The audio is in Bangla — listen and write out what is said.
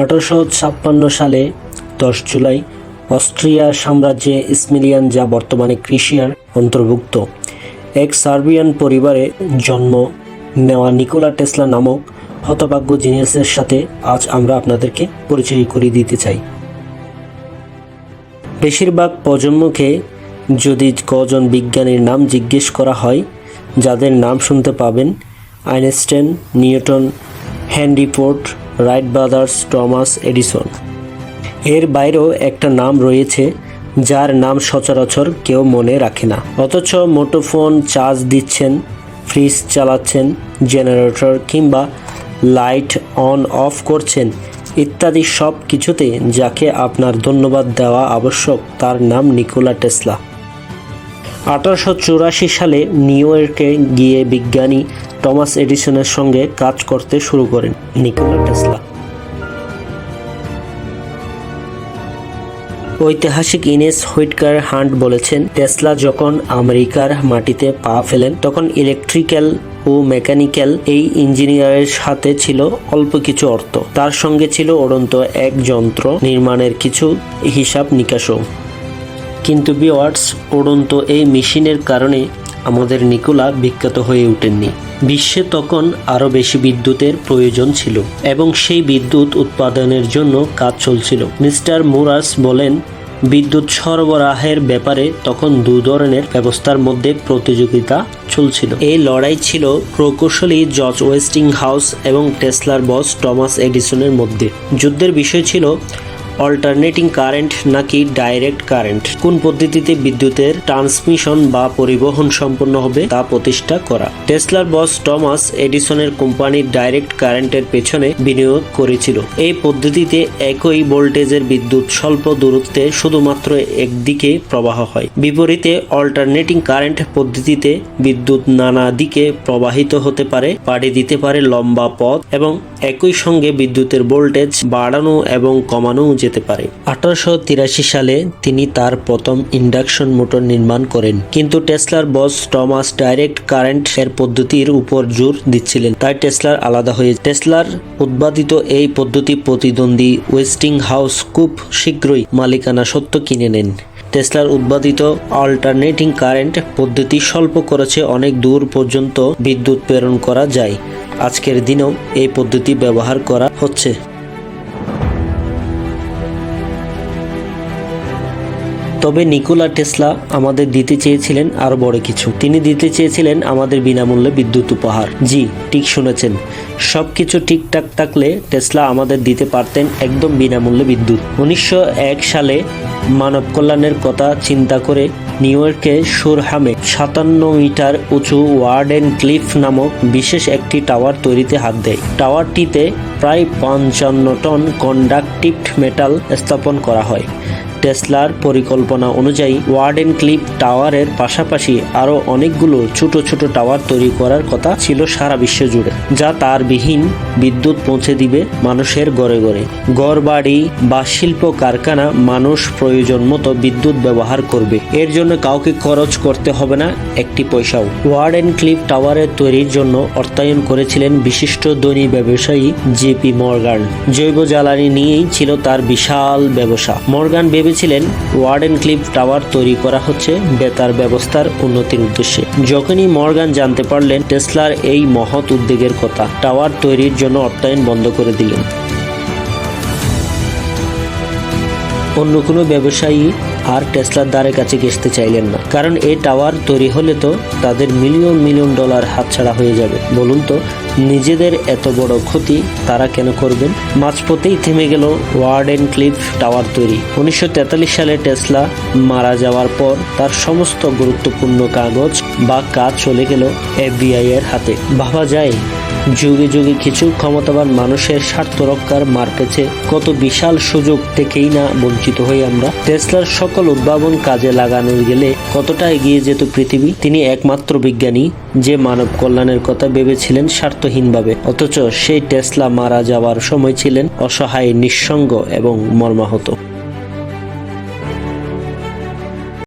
আঠারোশো ছাপ্পান্ন সালে দশ জুলাই অস্ট্রিয়া সাম্রাজ্যে ইসমিলিয়ান যা বর্তমানে ক্রিশিয়ার অন্তর্ভুক্ত। এক সার্বিয়ান পরিবারে জন্ম নেওয়া নিকোলা টেসলা নামক হতভাগ্য জিনিয়াসের সাথে আজ আমরা আপনাদেরকে পরিচয় করিয়ে দিতে চাই। বেশিরভাগ প্রজন্মকে যদি কজন বিজ্ঞানীর নাম জিজ্ঞেস করা হয়, যাদের নাম শুনতে পাবেন, Einstein, Newton Ford Wright brothers Thomas Edison. এর বাইরেও একটা নাম রয়েছে, যার নাম সচরাচর কেউ মনে রাখে না। অথচ মোটোফোন চার্জ দিচ্ছেন, ফ্রিজ চালাচ্ছেন, জেনারেটর কিংবা লাইট অন অফ করছেন ইত্যাদি সব কিছুতে যাকে আপনার ধন্যবাদ দেওয়া আবশ্যক, তার নাম নিকোলা টেসলা। আঠারোশো চুরাশি সালে নিউ ইয়র্কে গিয়ে বিজ্ঞানী টমাস এডিসনের সঙ্গে কাজ করতে শুরু করেন নিকোলা টেসলা। ঐতিহাসিক ইনেস হুইটকার হান্ট বলেছেন, টেসলা যখন আমেরিকার মাটিতে পা ফেলেন, তখন ইলেকট্রিক্যাল ও মেকানিক্যাল এই ইঞ্জিনিয়ারের সাথে ছিল অল্প কিছু অর্থ। তার সঙ্গে ছিল উড়ন্ত এক যন্ত্র নির্মাণের কিছু হিসাব নিকাশও কিন্তু বিওয়ার্ডস উড়ন্ত এই মেশিনের কারণে আমাদের নিকোলা বিখ্যাত হয়ে ওঠেননি। বিশ্বে তখন আরও বেশি বিদ্যুতের প্রয়োজন ছিল এবং সেই বিদ্যুৎ উৎপাদনের জন্য কাজ চলছিল। মিস্টার মুরাস বলেন, বিদ্যুৎ সরবরাহের ব্যাপারে তখন দু ধরনের ব্যবস্থার মধ্যে প্রতিযোগিতা চলছিল। এই লড়াই ছিল প্রকৌশলী জর্জ ওয়েস্টিং হাউস এবং টেসলার বস টমাস এডিসনের মধ্যে। যুদ্ধের বিষয় ছিল অল্টারনেটিং কারেন্ট নাকি ডাইরেক্ট কারেন্ট? কোন পদ্ধতিতে বিদ্যুতের ট্রান্সমিশন বা পরিবহন সম্পন্ন হবে তা প্রতিষ্ঠা করা? টেসলার বস টমাস এডিসনের কোম্পানি ডাইরেক্ট কারেন্টের পেছনে বিনিয়োগ করেছিল। এই পদ্ধতিতে একই ভোল্টেজের বিদ্যুৎ স্বল্প দূরত্বে শুধুমাত্র একদিকে প্রবাহ হয়। বিপরীতে অল্টারনেটিং কারেন্ট পদ্ধতিতে বিদ্যুৎ নানা দিকে প্রবাহিত হতে পারে, পাড়ি দিতে পারে লম্বা পথ এবং একই সঙ্গে বিদ্যুতের ভোল্টেজ বাড়ানো এবং কমানো যেতে পারে। আঠারোশো তিরাশি সালে তিনি তার প্রথম ইন্ডাকশন মোটর নির্মাণ করেন, কিন্তু টেসলার বস টমাস ডাইরেক্ট কারেন্ট এর পদ্ধতির উপর জোর দিচ্ছিলেন। তাই টেসলার আলাদা হয়ে টেসলার উদ্ভাবিত এই পদ্ধতি প্রতিদ্বন্দ্বী ওয়েস্টিং হাউস খুব শীঘ্রই মালিকানা সত্ত্ব কিনে নেন। টেসলার উদ্ভাবিত অল্টারনেটিং কারেন্ট পদ্ধতি স্বল্প করেছে অনেক দূর পর্যন্ত বিদ্যুৎ প্রেরণ করা যায়। আজকের দিনেও এই পদ্ধতি ব্যবহার করা হচ্ছে। তবে নিকোলা টেসলা আমাদের দিতে চেয়েছিলেন আরও বড় কিছু। তিনি দিতে চেয়েছিলেন আমাদের বিনামূল্যে বিদ্যুৎ উপহার। জি, ঠিক শুনেছেন। সবকিছু ঠিকঠাক থাকলে টেসলা আমাদের দিতে পারতেন একদম বিনামূল্যে বিদ্যুৎ। উনিশশো এক সালে মানব কল্যাণের কথা চিন্তা করে নিউ ইয়র্কে সুরহামে সাতান্ন মিটার উঁচু ওয়ার্ড ওয়ার্ডেন ক্লিফ নামক বিশেষ একটি টাওয়ার তৈরিতে হাত দেয়। টাওয়ারটিতে প্রায় পঞ্চান্ন টন কন্ডাক্টিভ মেটাল স্থাপন করা হয়। টেসলার পরিকল্পনা অনুযায়ী ওয়ার্ড ওয়ার্ডেন ক্লিপ টাওয়ারের পাশাপাশি আরও অনেকগুলো ছোট ছোট টাওয়ার তৈরি করার কথা ছিল সারা বিশ্ব জুড়ে যা তার বিহীন বিদ্যুৎ পৌঁছে দিবে মানুষের ঘরে ঘরে ঘর বাড়ি বা শিল্প কারখানা মানুষ প্রয়োজন মতো বিদ্যুৎ ব্যবহার করবে। এর জন্য কাউকে খরচ করতে হবে না একটি পয়সাও। ওয়ার্ডেন ক্লিপ টাওয়ারের তৈরির জন্য অর্থায়ন করেছিলেন বিশিষ্ট ধনী ব্যবসায়ী জেপি মর্গান। জৈব জ্বালানি নিয়েই ছিল তার বিশাল ব্যবসা। মর্গান ভেবেছিলেন ওয়ার্ডেন ক্লিপ টাওয়ার তৈরি করা হচ্ছে বেতার ব্যবস্থার উন্নতির উদ্দেশ্যে। যখনই মর্গান জানতে পারলেন, টেসলার এই মহৎ উদ্যোগের কথা, টাওয়ার তৈরির জন্য অর্থায়ন বন্ধ করে দিলেন। অন্য কোনো ব্যবসায়ী আর টেসলার দ্বারে কাছে ঘেসতে চাইলেন না, কারণ এই টাওয়ার তৈরি হলে তো তাদের মিলিয়ন মিলিয়ন ডলার হাতছাড়া হয়ে যাবে। বলুন তো নিজেদের এত বড় ক্ষতি তারা কেন করবেন? মাঝপথেই থেমে গেল ওয়ার্ডেন ক্লিফ টাওয়ার তৈরি। উনিশশো তেতাল্লিশ সালে টেসলা মারা যাওয়ার পর তার সমস্ত গুরুত্বপূর্ণ কাগজ বা কাজ চলে গেল এফবিআই এর হাতে। ভাবা যায় যুগে যুগে কিছু ক্ষমতাবান মানুষের স্বার্থ রক্ষার মার পেছে কত বিশাল সুযোগ থেকেই না বঞ্চিত হই আমরা। টেসলার সকল উদ্ভাবন কাজে লাগানো গেলে কতটা এগিয়ে যেত পৃথিবী? তিনি একমাত্র বিজ্ঞানী যে মানব কল্যাণের কথা ভেবেছিলেন স্বার্থহীনভাবে। অথচ সেই টেসলা মারা যাওয়ার সময় ছিলেন অসহায়, নিঃসঙ্গ এবং মর্মাহত।